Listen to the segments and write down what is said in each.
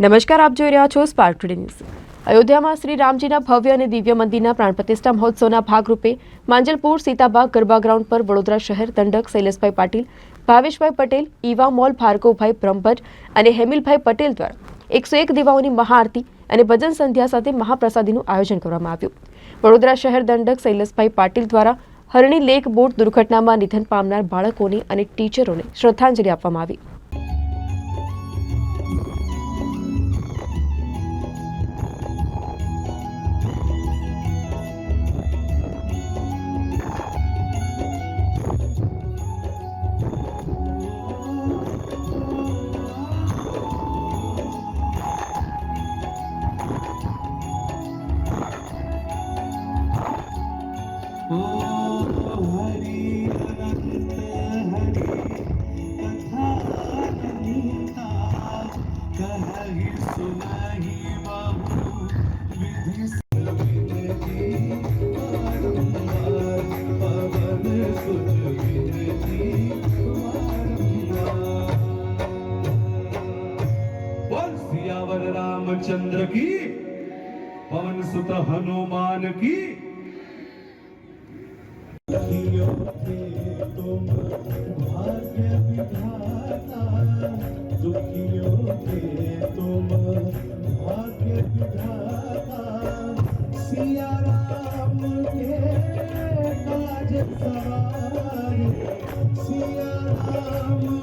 નમસ્કાર, આપ જોઈ રહ્યા છો સ્પાર્ક ન્યૂઝ અયોધ્યામાં શ્રી રામજીના ભવ્ય અને દિવ્ય મંદિરના પ્રાણ પ્રતિષ્ઠા મહોત્સવના ભાગરૂપે માંજલપુર, સીતાબાગ, ગરબા ગ્રાઉન્ડ પર વડોદરા શહેર, દંડક, શૈલેષભાઈ પાટીલ, ભાવેશભાઈ પટેલ, ઈવા મોલ, ભાર્ગવભાઈ બ્રહ્મભટ્ટ અને હેમિલભાઈ પટેલ દ્વારા એકસો એક દીવાઓની મહાઆરતી અને ભજન સંધ્યા સાથે મહાપ્રસાદીનું આયોજન કરવામાં આવ્યું. વડોદરા શહેર દંડક શૈલેષભાઈ પાટીલ દ્વારા હરણી લેક બોટ દુર્ઘટનામાં નિધન પામનાર બાળકોને અને ટીચરોને શ્રદ્ધાંજલિ આપવામાં આવી. सियावर रामचंद्र की पवन सुत हनुमान की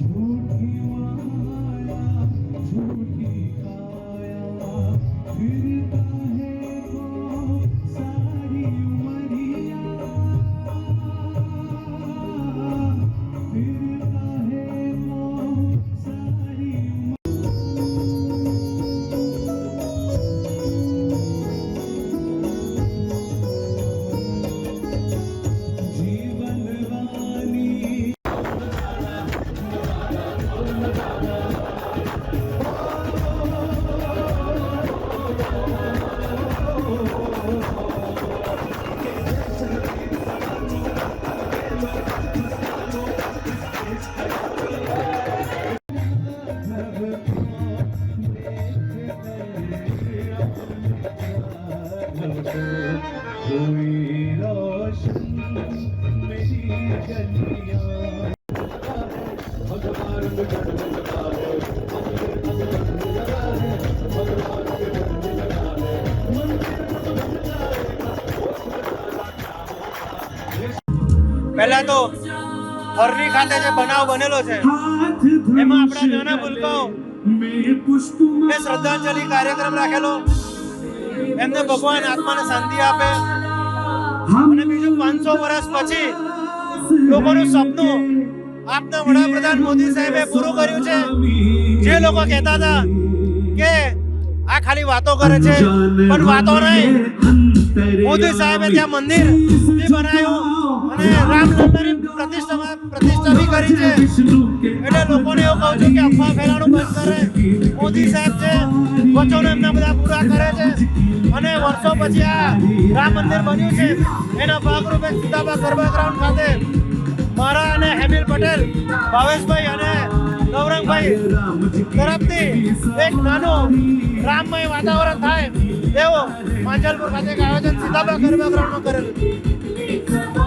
झूठी माया झूठी काया फिरता પહેલા તો હરની ખાતે જે બનાવ બનેલો છે એમાં આપણા નાના એ શ્રદ્ધાંજલિ કાર્યક્રમ રાખેલો. એમને ભગવાન આત્માને શાંતિ આપે. બીજું પાંચસો વર્ષ પછી લોકોનું સપનું આપના વડાપ્રધાન મોદી સાહેબે પૂરું કર્યું છે. જે લોકો કહેતા હતા કે આ ખાલી વાતો કરે છે, પણ વાતો નહીં. મોદી સાહેબે ત્યાં મંદિર બનાવ્યું અને રામલલ્લાની પ્રતિષ્ઠા પ્રતિષ્ઠા બી કરી છે. એટલે લોકોને એવું કહું છું કે અફવા ફેલાવાનું વચનો એમના બધા પૂરા કરે છે. અને વર્ષો પછી આ રામ મંદિર બન્યું છે. એના ભાગરૂપે સુદાબા ગરબા ગ્રાઉન્ડ ખાતે મારા અને હેમિલ પટેલ, ભાવેશભાઈ અને ગૌરંગભાઈ તરફથી એક નાનું રામમય વાતાવરણ થાય તેવો માંજલપુર ખાતે એક આયોજન સીતાબા ગરબા ગ્રાઉન્ડમાં કરેલું.